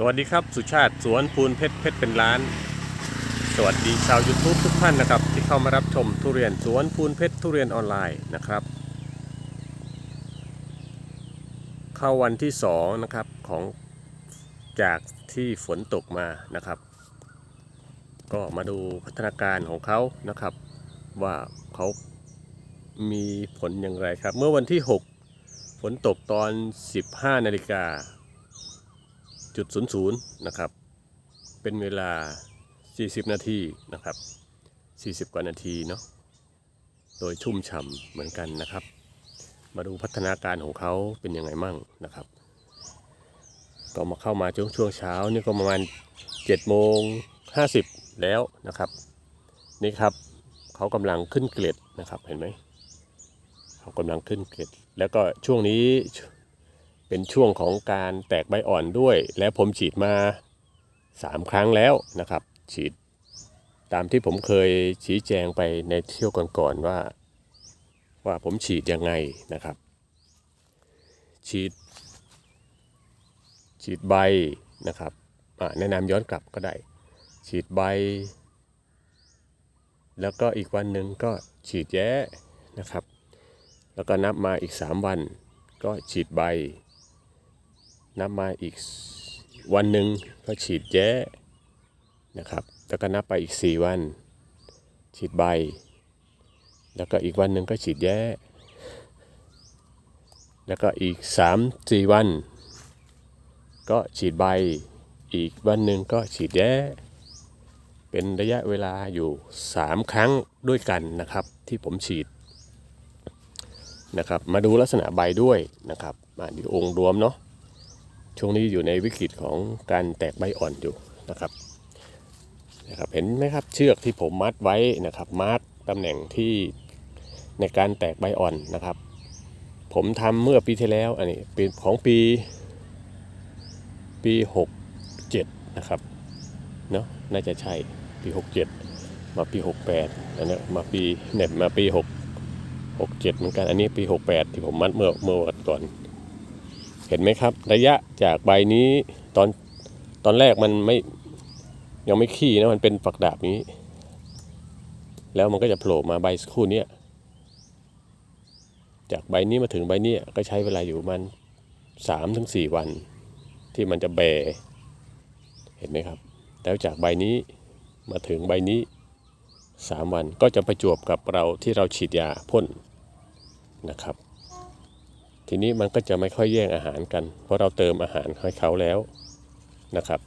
สวัสดีครับสุชาติสวนปูนเพชรเพชรเป็นล้าน สวัสดีชาว YouTube ทุกท่านนะครับ ที่เข้ามารับชมทุเรียนสวนปูนเพชรทุเรียนออนไลน์นะครับ เข้าวันที่2นะครับของจากที่ฝนตกมานะครับ ก็มาดูพัฒนาการของเขานะครับ ว่าเขามีผลอย่างไรครับ เมื่อวันที่ 6 ฝนตกตอน 15นาฬิกา จุดศูนย์ศูนย์นะครับ เป็นเวลา 40 นาทีนะครับ 40 กว่านาทีเนาะ โดยชุ่มฉ่ำเหมือนกันนะครับ มาดูพัฒนาการของเขาเป็นยังไงมั่งนะครับ ก็มาเข้ามาช่วงช่วงเช้านี่ก็ประมาณ7โมง50 แล้วนะครับ นี่ครับเขากำลังขึ้นเกล็ดนะครับเห็นไหมเขากำลังขึ้นเกล็ด แล้วก็ช่วงนี้ เป็นช่วงของการแตกใบอ่อนด้วย และผมฉีดมา 3 ครั้งแล้วนะครับ ฉีดตามที่ผมเคยชี้แจงไปในเที่ยวก่อนๆว่า ว่าผมฉีดยังไงนะครับ ฉีด ฉีดใบนะครับแนะนำย้อนกลับก็ได้ ฉีดใบ แล้วก็อีกวันหนึ่งก็ฉีดแย้นะครับ แล้วก็นับมาอีก 3 วันก็ฉีดใบ นับมาอีกวันหนึ่งก็ฉีดแย้นะครับ แล้วก็นับไปอีก 4 วัน ฉีดใบ แล้วก็อีกวันหนึ่งก็ฉีดแย้ แล้วก็อีก 3 4 วัน ก็ฉีดใบ อีกวันหนึ่งก็ฉีดแย้ เป็นระยะเวลาอยู่ 3 ครั้งด้วยกันนะครับที่ผมฉีดนะครับ มาดูลักษณะใบด้วยนะครับมาดูองค์รวมเนาะ ช่วงนี้อยู่ในวิกฤตของการแตกใบอ่อนอยู่นะครับนะครับเห็นไหมครับเชือกที่ผมมัดไว้นะครับมัดตำแหน่งที่ในการแตกใบอ่อนนะครับ ผมทำเมื่อปีที่แล้วอันนี้ปีของปีปี 67 นะครับเนาะน่าจะใช่ปี 67 มาปี 68อันนี้มาปีเน็บมาปี 6 67 เหมือนกันอันนี้ปี 68 ที่ผมมัดเมื่อเมื่อวันก่อน เห็นไหมครับ ระยะจากใบนี้ตอนตอนแรกมันไม่ยังไม่ขี้นะมันเป็นฝักดาบนี้ แล้วมันก็จะโผล่มาใบครู่นี้จากใบนี้มาถึงใบนี้ก็ใช้เวลาอยู่มันสามถึงสี่วัน ที่มันจะแบเห็นไหมครับ แล้วจากใบนี้มาถึงใบนี้สามวันก็จะประจวบกับเราที่เราฉีดยาพ่นนะครับ ทีนี้มันก็จะไม่ค่อยแย่งอาหารกัน เพราะเราเติมอาหารให้เขาแล้วนะครับ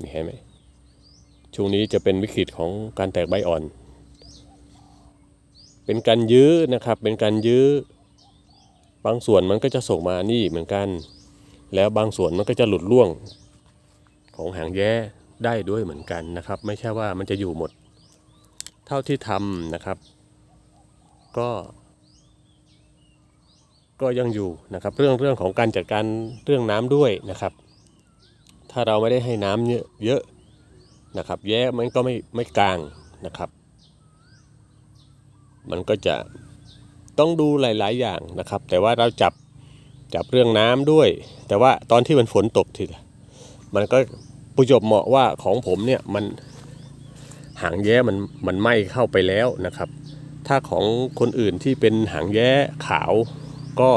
นี่เห็นไหมช่วงนี้จะเป็นวิกฤตของการแตกใบอ่อน เป็นการยื้อนะครับ เป็นการยื้อบางส่วนมันก็จะส่งมานี่เหมือนกัน แล้วบางส่วนมันก็จะหลุดร่วงของหางแย้ได้ด้วยเหมือนกันนะครับ ไม่ใช่ว่ามันจะอยู่หมด เท่าที่ทำนะครับ ก็ ก็ยังอยู่นะครับ เรื่องเรื่องของการจัดการเรื่องน้ำด้วยนะครับ ถ้าเราไม่ได้ให้น้ำเยอะเยอะนะครับ แย้มันก็ไม่ไม่กลางนะครับ มันก็จะต้องดูหลาย ๆ อย่างนะครับ แต่ว่าเราจับจับเรื่องน้ำด้วย แต่ว่าตอนที่มันฝนตกทีมันก็ประจบเหมาะว่าของผมเนี่ยมันหางแย้มันมันไหม้เข้าไปแล้วนะครับ ถ้าของคนอื่นที่เป็นหางแย้ขาว ก็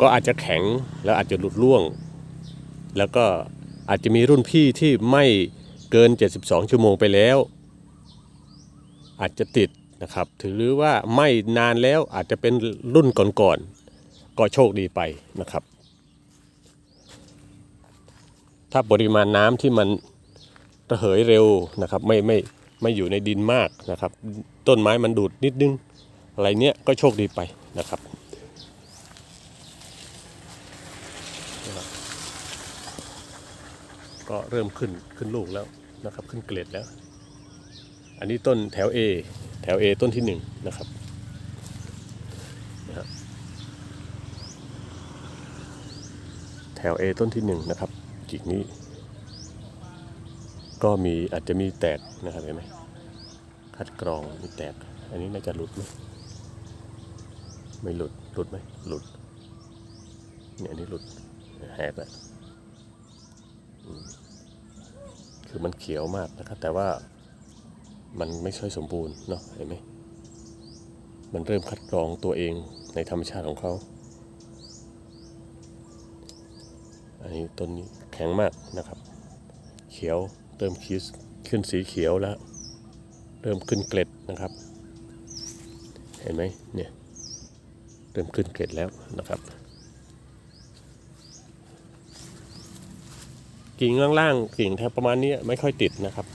ก็อาจจะแข็งแล้วอาจจะหลุดร่วง แล้วก็อาจจะมีรุ่นพี่ที่ไม่เกิน 72 ชั่วโมงไปแล้ว อาจจะติดนะครับถือว่าไม่นานแล้วอาจจะเป็นรุ่นก่อนๆก็โชคดีไปนะครับ ถ้าปริมาณน้ำที่มันระเหยเร็วนะครับ ไม่ไม่ไม่อยู่ในดินมากนะครับ ต้นไม้มันดูดนิดนึงอะไรเนี้ยก็โชคดีไป นะครับก็เริ่มขึ้นขึ้นลูกแล้วนะครับ ขึ้นเกล็ดแล้ว อันนี้ต้นแถว A แถว A ต้นที่หนึ่งนะครับนะฮะแถว A ต้นที่หนึ่งนะครับจิกนี้ ก็มีอาจจะมีแตกนะครับเห็นไหมคัดกรองมีแตก อันนี้น่าจะหลุดไหม ไม่หลุด หลุดไหมหลุด เนี่ยนนี้หลุดแหกแล้วอืมคือมันเขียวมากนะครับ แต่ว่ามันไม่ค่อยสมบูรณ์เนาะเห็นไหมมันเริ่มคัดกรองตัวเองในธรรมชาติของเขา อันนี้ต้นนี้แข็งมากนะครับ เขียวเริ่มคิสขึ้นสีเขียวแล้ว เริ่มขึ้นเกล็ดนะครับ เห็นไหมเนี่ย เริ่มขึ้นเกล็ดแล้วนะครับ กิ่งล่างๆกิ่งแทบประมาณนี้ไม่ค่อยติดนะครับ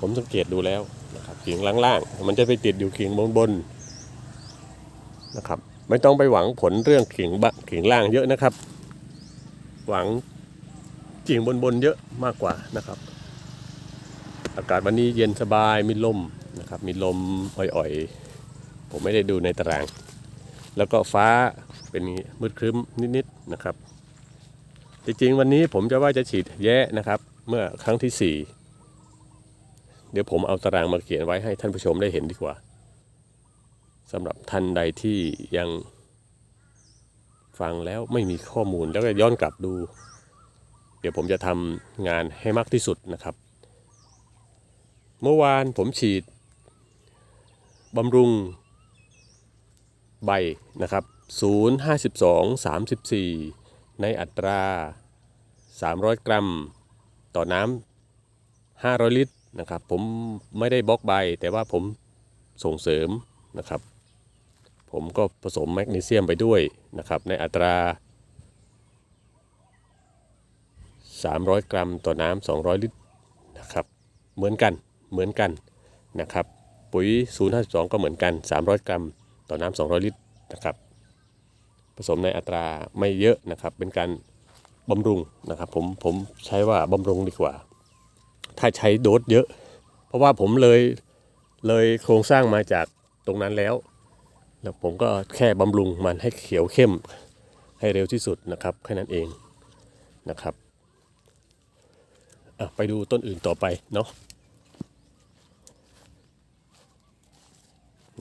ผมสังเกตดูแล้วนะครับ กิ่งล่างๆมันจะไปติดอยู่กิ่งบนๆนะครับ ไม่ต้องไปหวังผลเรื่องกิ่งบะกิ่งล่างเยอะนะครับ หวังกิ่งบนๆเยอะมากกว่านะครับ อากาศวันนี้เย็นสบายมีลมนะครับ มีลมอ่อยๆ ผมไม่ได้ดูในตาราง แล้วก็ฟ้าเป็นมืดครึ้มนิดๆนะครับ จริงๆ วันนี้ผมจะว่าจะฉีดแย่นะครับ เมื่อครั้งที่ 4 เดี๋ยวผมเอาตารางมาเขียนไว้ให้ท่านผู้ชมได้เห็นดีกว่าสำหรับท่านใดที่ยังฟังแล้วไม่มีข้อมูลแล้วก็ย้อนกลับดู เดี๋ยวผมจะทำงานให้มากที่สุดนะครับ เมื่อวานผมฉีดบำรุง ใบนะครับ052 34 ในอัตรา 300 กรัม ต่อน้ำ500 ลิตรนะครับ ผมไม่ได้บล็อกใบ แต่ว่าผมส่งเสริมนะครับ ผมก็ผสมแมกนีเซียมไปด้วยนะครับ ในอัตรา 300 กรัม ต่อน้ำ200 ลิตรนะครับ เหมือนกันเหมือนกันนะครับ ปุ๋ย 052 ก็เหมือนกัน 300 กรัม ต่อน้ำ200 ลิตรนะครับ ผสมในอัตราไม่เยอะนะครับ เป็นการบำรุงนะครับ ผมผมใช้ว่าบำรุงดีกว่า ถ้าใช้โดสเยอะ เพราะว่าผมเลยเลยโครงสร้างมาจากตรงนั้นแล้ว แล้วผมก็แค่บำรุงมันให้เขียวเข้มให้เร็วที่สุดนะครับแค่นั้นเองนะครับไปดูต้นอื่นต่อไปเนาะ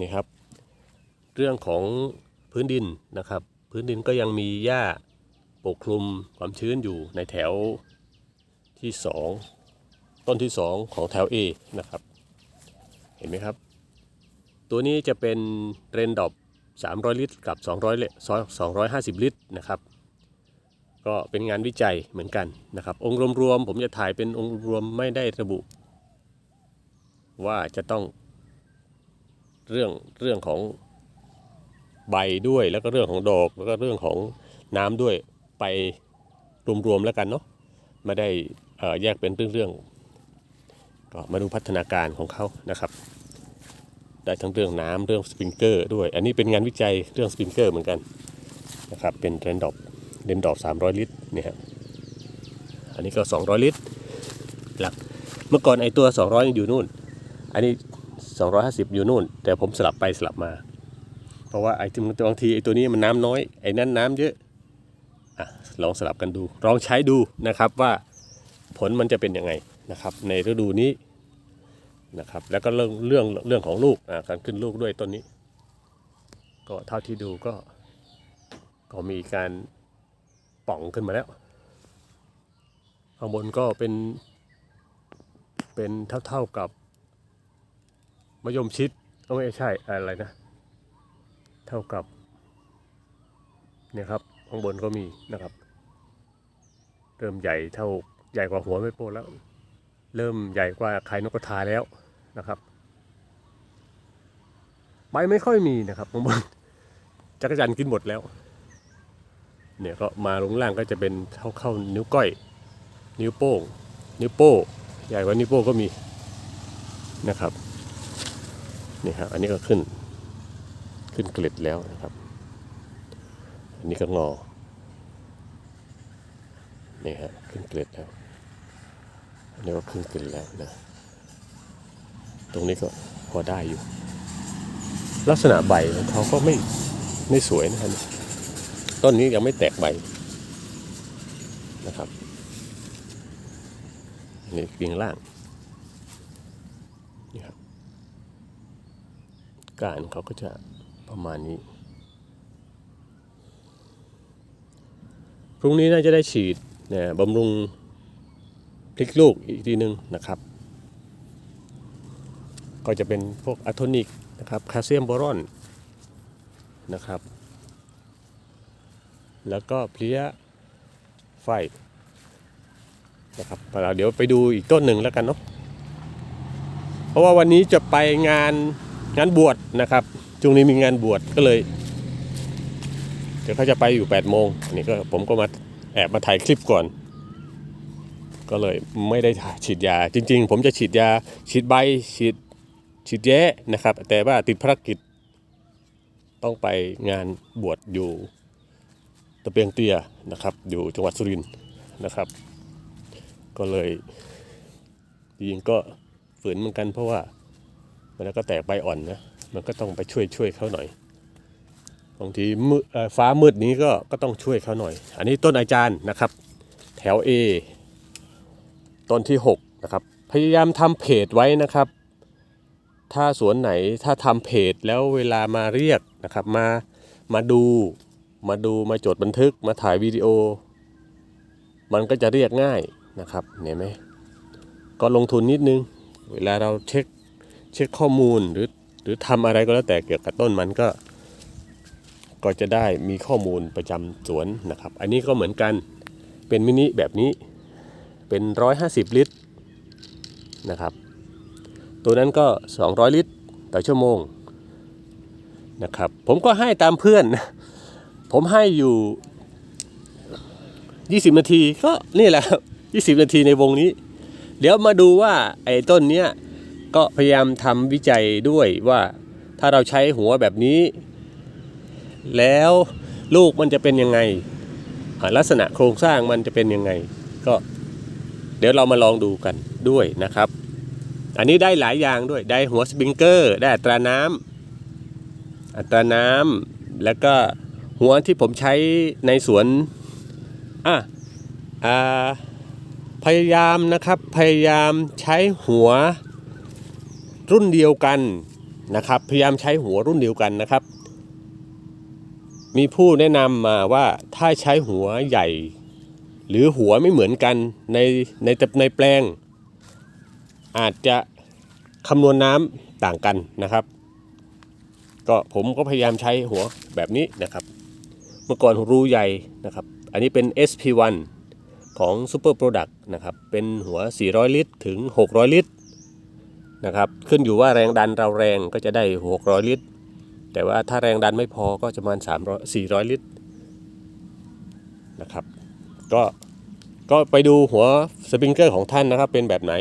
นี่ครับ เรื่องของพื้นดินนะครับ พื้นดินก็ยังมีหญ้าปกคลุมความชื้นอยู่ในแถวที่ 2 ต้นที่ 2 ของแถว A นะครับ เห็นไหมครับ ตัวนี้จะเป็นเรนดอบ300 ลิตร กับ 200เล250 ลิตรนะครับ ก็เป็นงานวิจัยเหมือนกันนะครับ องค์รวมๆผมจะถ่ายเป็นองค์รวมไม่ได้ระบุ ว่าจะต้องเรื่องเรื่องของ ใบด้วยแล้วก็เรื่องของดอกแล้วก็เรื่องของน้ำด้วยไปรวมๆแล้วกันเนาะไม่ได้แยกเป็นเรื่องๆก็มาดูพัฒนาการของเขานะครับ ได้ทั้งเรื่องน้ำเรื่องสปริงเกอร์ด้วย อันนี้เป็นงานวิจัยเรื่องสปริงเกอร์เหมือนกันนะครับเป็นเรนดอบเรนดอบ300 ลิตรเนี่ยอันนี้ก็ 200 ลิตรหลักเมื่อก่อนไอตัว 200ยังอยู่นู่น อันนี้ 250 อยู่นู่น แต่ผมสลับไปสลับมา เพราะว่าไอ้ที่บางทีไอ้ตัวนี้มันน้ำน้อยไอ้นั่นน้ำเยอะอะลองสลับกันดู ลองใช้ดูนะครับว่าผลมันจะเป็นยังไงนะครับในฤดูนี้นะครับแล้วก็เรื่องเรื่องเรื่องของลูกการขึ้นลูกด้วยต้นนี้ ก็เท่าที่ดูก็ก็มีการป่องขึ้นมาแล้วข้างบนก็เป็นเป็นเท่าๆกับมะยมชิดก็ไม่ใช่อะไรนะ เท่ากับเนี่ยครับข้างบนก็มีนะครับ เริ่มใหญ่เท่าใหญ่กว่าหัวไม่โป้แล้ว เริ่มใหญ่กว่าไข่นกกระทาแล้วนะครับใบไม่ค่อยมีนะครับข้างบนจักรจันกินหมดแล้ว เนี่ยก็มาลงล่างก็จะเป็นเท่าเข้านิ้วก้อย นิ้วโป้ง นิ้วโป้ใหญ่กว่านิ้วโป้ก็มีนะครับนี่ครับอันนี้ก็ขึ้น ขึ้นเกล็ดแล้วนะครับ อันนี้ก็งอ นี่ฮะขึ้นเกล็ดแล้วอันนี้ก็ขึ้นเกล็ดแล้วนะ ตรงนี้ก็พอได้อยู่ ลักษณะใบของเขาก็ไม่ไม่สวยนะครับต้นนี้ยังไม่แตกใบนะครับนี่กิ่งล่างนี่ครับการเขาก็จะ ประมาณนี้ พรุ่งนี้น่าจะได้ฉีดเนี่ยบำรุงพลิกลูกอีกทีนึงนะครับ ก็จะเป็นพวกอะโทนิกนะครับแคลเซียมบอรอนนะครับ แล้วก็เพลี้ยไฟนะครับเดี๋ยวไปดูอีกต้นหนึ่งแล้วกันเนาะเพราะว่าวันนี้จะไปงานงานบวชนะครับ ช่วงนี้มีงานบวชก็เลยเดี๋ยวเขาจะไปอยู่8โมงอันนี้ก็ผมก็มาแอบมาถ่ายคลิปก่อน ก็เลยไม่ได้ฉีดยา จริง ๆ ผมจะฉีดยาฉีดใบฉีดฉีดแย้นะครับ แต่ว่าติดภารกิจ ต้องไปงานบวชอยู่ตะเปียงเตียนะครับ อยู่จังหวัดสุรินทร์นะครับ ก็เลยจริงๆก็ฝืนเหมือนกันเพราะว่ามันก็แตกใบอ่อนนะ มันก็ต้องไปช่วยช่วยเขาหน่อยบางทีฟ้ามืดนี้ก็ก็ต้องช่วยเขาหน่อย อันนี้ต้นอาจารย์นะครับ แถว A ต้นที่ 6 นะครับ พยายามทำเพจไว้นะครับ ถ้าสวนไหนถ้าทำเพจแล้วเวลามาเรียกนะครับ มามาดูมาดูมาจดบันทึกมาถ่ายวิดีโอ มันก็จะเรียกง่ายนะครับเห็นไหมก็ลงทุนนิดนึง เวลาเราเช็คเช็คข้อมูลหรือ หรือทำอะไรก็แล้วแต่เกี่ยวกับต้นมันก็ ก็จะได้มีข้อมูลประจำสวนนะครับ อันนี้ก็เหมือนกันเป็นมินิแบบนี้เป็น 150 ลิตรนะครับ ตัวนั้นก็ 200 ลิตรต่อชั่วโมงนะครับ ผมก็ให้ตามเพื่อน ผมให้อยู่ 20 นาทีก็นี่แหละครับ 20 นาทีในวงนี้ เดี๋ยวมาดูว่าไอ้ต้นเนี้ย ก็พยายามทำวิจัยด้วยว่าถ้าเราใช้หัวแบบนี้ แล้วลูกมันจะเป็นยังไง ลักษณะโครงสร้างมันจะเป็นยังไง ก็เดี๋ยวเรามาลองดูกันด้วยนะครับ อันนี้ได้หลายอย่างด้วยได้หัวสปริงเกอร์ ได้อัตราน้ำอัตราน้ำแล้วก็หัวที่ผมใช้ในสวนอะอ่าพยายามนะครับพยายามใช้หัว รุ่นเดียวกันนะครับ พยายามใช้หัวรุ่นเดียวกันนะครับ มีผู้แนะนำมาว่าถ้าใช้หัวใหญ่ หรือหัวไม่เหมือนกันในในในแปลง อาจจะคำนวณน้ำต่างกันนะครับ ก็ผมก็พยายามใช้หัวแบบนี้นะครับ เมื่อก่อนรูใหญ่นะครับ อันนี้เป็น SP1 ของ Super Product นะครับ เป็นหัว 400 ลิตร ถึง 600 ลิตร นะครับ ขึ้นอยู่ว่าแรงดันเราแรงก็จะได้ 600 ลิตร แต่ว่าถ้าแรงดันไม่พอก็จะประมาณ300 400 ลิตรนะครับ ก็ก็ไปดูหัวสปริงเกอร์ของท่านนะครับ เป็นแบบไหน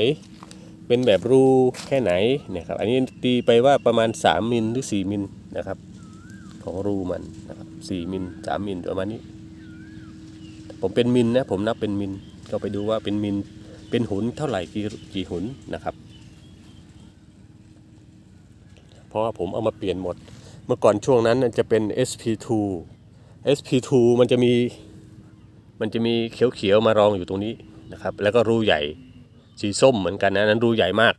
เป็นแบบรูแค่ไหนเนี่ยครับ อันนี้ตีไปว่าประมาณ 3 มิลหรือ 4 มิลนะครับ ของรูมันนะครับ4มิล3มิลประมาณนี้ ผมเป็นมิลนะผมนับเป็นมิลก็ไปดูว่าเป็นมิลเป็นหุนเท่าไหร่กี่กี่หุนนะครับ เพราะว่าผมเอามาเปลี่ยนหมด เมื่อก่อนช่วงนั้นจะเป็น SP2 SP2 มันจะมีมันจะมีเขียวๆมารองอยู่ตรงนี้นะครับ แล้วก็รูใหญ่สีส้มเหมือนกันนะนั้นรูใหญ่มาก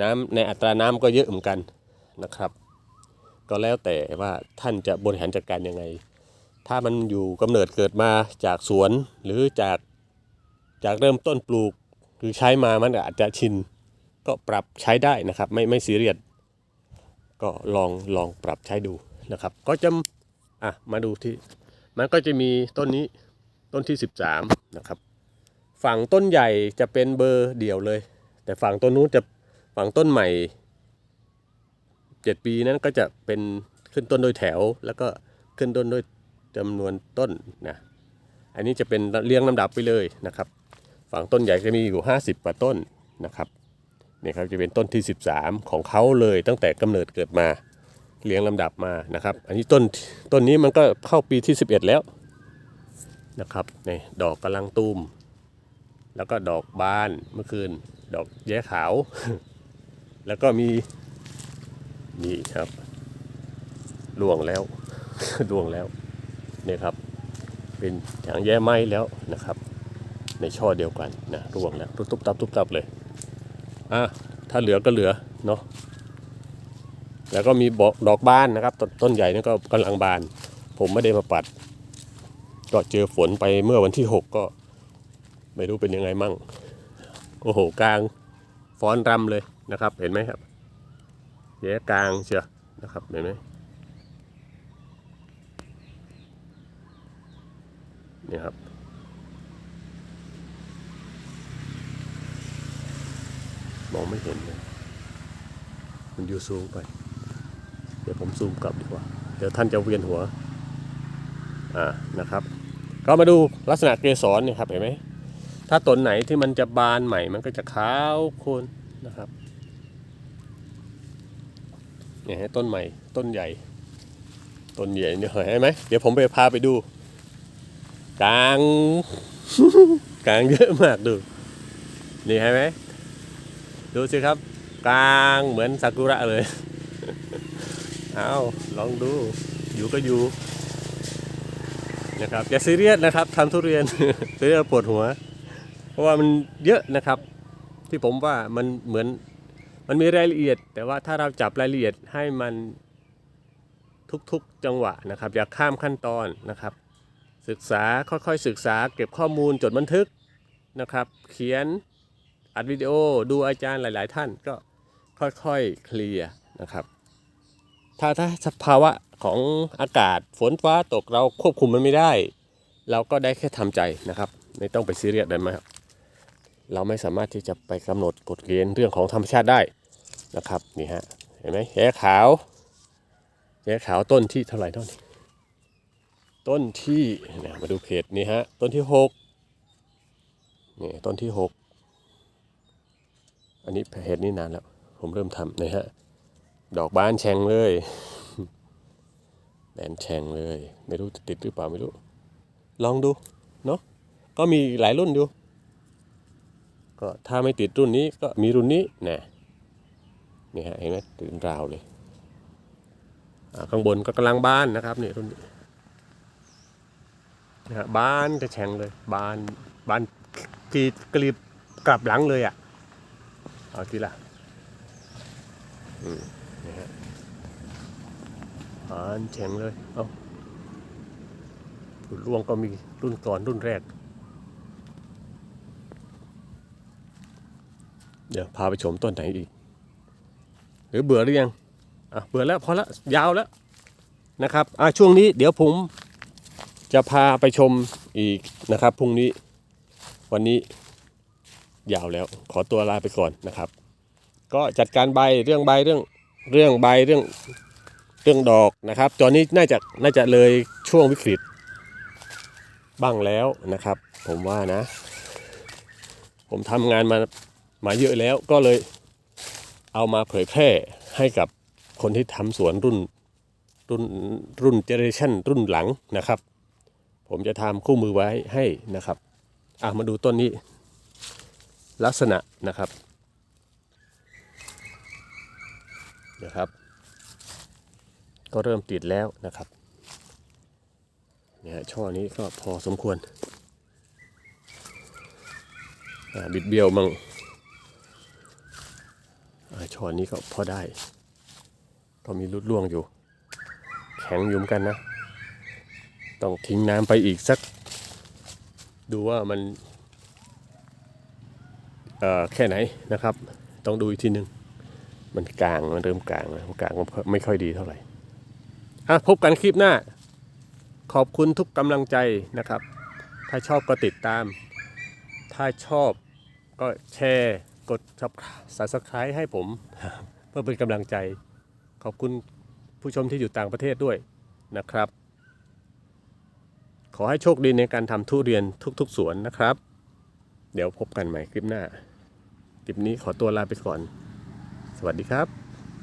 น้ำในอัตราน้ำก็เยอะเหมือนกันนะครับ ก็แล้วแต่ว่าท่านจะบริหารจัดการยังไง ถ้ามันอยู่กำเนิดเกิดมาจากสวนหรือจากจากเริ่มต้นปลูก หรือใช้มามันอาจจะชินก็ปรับใช้ได้นะครับ ไม่ไม่ซีเรียส ก็ลองลองปรับใช้ดูนะครับ ก็จะอะมาดูที่มันก็จะมีต้นนี้ต้นที่ 13นะครับ ฝั่งต้นใหญ่จะเป็นเบอร์เดี่ยวเลย แต่ฝั่งต้นนู้นจะฝั่งต้นใหม่ 7 ปีนั้นก็จะเป็นขึ้นต้นโดยแถว แล้วก็ขึ้นต้นด้วยจำนวนต้นนะอันนี้จะเป็นเรียงลำดับไปเลยนะครับ ฝั่งต้นใหญ่จะมีอยู่ 50กว่าต้นนะครับ นี่ครับจะเป็นต้นที่ 13 ของเขาเลยตั้งแต่กำเนิดเกิดมาเรียงลำดับมานะครับ อันนี้ต้นต้นนี้มันก็เข้าปีที่ 11 แล้วนะครับนี่ดอกกำลังตูม แล้วก็ดอกบานเมื่อคืน ดอกแย้ขาว แล้วก็มีนี่ครับล่วงแล้วล่วงแล้วนี่ครับ เป็นหางแย้ไหม้แล้วนะครับ ในช่อเดียวกันนะร่วงแล้วตุ๊บตับตุ๊บตับเลย อะถ้าเหลือก็เหลือเนาะแล้วก็มีบอกดอกบานนะครับตต้นใหญ่นี่ก็กำลังบาน ผมไม่ได้มาปัด ก็เจอฝนไปเมื่อวันที่ 6 ก็ ไม่รู้เป็นยังไงมั่ง โอ้โหกลางฟ้อนรำเลยนะครับ เห็นไหมครับแย่กลางเชียวนะครับเห็นไหมนี่ครับ มองไม่เห็นเลยมันอยู่สูงไป เดี๋ยวผมซูมกลับดีกว่า เดี๋ยวท่านจะเวียนหัว อ่า นะครับ ก็มาดูลักษณะเกสรเนี่ยครับ เห็นไหม ถ้าต้นไหนที่มันจะบานใหม่ มันก็จะขาวโคนนะครับ เนี่ยให้ต้นใหม่ ต้นใหญ่ ต้นใหญ่เนี่ยเห็นไหม เดี๋ยวผมไปพาไปดู กลาง กลางเยอะมากดู นี่เห็นไหม ดูสิครับ กลางเหมือนซากุระเลย เอาลองดู อยู่ก็อยู่นะครับอย่าซีเรียสนะครับทำทุเรียนซีเรียสปวดหัว เพราะว่ามันเยอะนะครับ ที่ผมว่ามันเหมือนมันมีรายละเอียด แต่ว่าถ้าเราจับรายละเอียดให้มันทุกๆจังหวะนะครับ อย่าข้ามขั้นตอนนะครับ ศึกษาค่อยๆศึกษาเก็บข้อมูลจดบันทึกนะครับ เขียน อัดวิดีโอดูอาจารย์หลาย ๆ ท่านก็ค่อยๆเคลียร์นะครับ ถ้าถ้าสภาวะของอากาศฝนฟ้าตกเราควบคุมมันไม่ได้ เราก็ได้แค่ทำใจนะครับ ไม่ต้องไปซีเรียสเลยไหมครับเราไม่สามารถที่จะไปกำหนดกฎเกณฑ์เรื่องของธรรมชาติได้นะครับนี่ฮะเห็นไหมแย่ขาวแย่ขาวต้นที่เท่าไหร่ต้นต้นที่เนี่ยมาดูเพจนี่ฮะต้นที่หกนี่ต้นที่หก อันนี้เพจนี้นานแล้ว ผมเริ่มทำนะฮะ ดอกบานแฉ่งเลยแบนแฉ่งเลย ไม่รู้จะติดหรือเปล่าไม่รู้ ลองดูเนาะก็มีหลายรุ่นอยู่ก็ถ้าไม่ติดรุ่นนี้ก็มีรุ่นนี้นะนี่ฮะเห็นไหมติดราวเลยข้างบนก็กำลังบานนะครับนี่รุ่นนี้นะบานจะแฉ่งเลย บานบานกรีดกลีบกลับหลังเลยอะ เอาทีละอ่านแข็งเลย เอารุ่นร่วงก็มีรุ่นก่อนรุ่นแรก เดี๋ยวพาไปชมต้นไหนอีก หรือเบื่อหรือยัง อะ เบื่อแล้วพอละยาวแล้วนะครับ อะ ช่วงนี้เดี๋ยวผมจะพาไปชมอีกนะครับพรุ่งนี้วันนี้ ยาวแล้ว ขอตัวลาไปก่อนนะครับ ก็จัดการใบเรื่องใบเรื่องเรื่องใบเรื่องเรื่องดอกนะครับ ตอนนี้น่าจะน่าจะเลยช่วงวิกฤตบ้างแล้วนะครับ ผมว่านะ ผมทำงานมามาเยอะแล้วก็เลยเอามาเผยแพร่ให้กับคนที่ทำสวนรุ่นรุ่นรุ่นเจเนเรชันรุ่นหลังนะครับ ผมจะทำคู่มือไว้ให้นะครับอะมาดูต้นนี้ ลักษณะนะครับนะครับ ก็เริ่มติดแล้วนะครับเนี่ยช่อนี้ก็พอสมควรบิดเบี้ยวมั่งอ่าช่อนี้ก็พอได้ก็มีรุดร่วงอยู่ แข็งยุ่มกันนะ ต้องทิ้งน้ำไปอีกสัก ดูว่ามัน แค่ไหนนะครับ ต้องดูอีกทีหนึ่งมันกลางมันเริ่มกลางแล้วกลางมันไม่ค่อยดีเท่าไหร่อะพบกันคลิปหน้า ขอบคุณทุกกำลังใจนะครับ ถ้าชอบก็ติดตาม ถ้าชอบก็แชร์กด subscribe ให้ผม เพื่อเป็นกำลังใจ ขอบคุณผู้ชมที่อยู่ต่างประเทศด้วยนะครับ ขอให้โชคดีในการทำทุเรียนทุกๆสวนนะครับ เดี๋ยวพบกันใหม่คลิปหน้า ลิปนี้ขอตัวลาไปก่อน สวัสดีครับ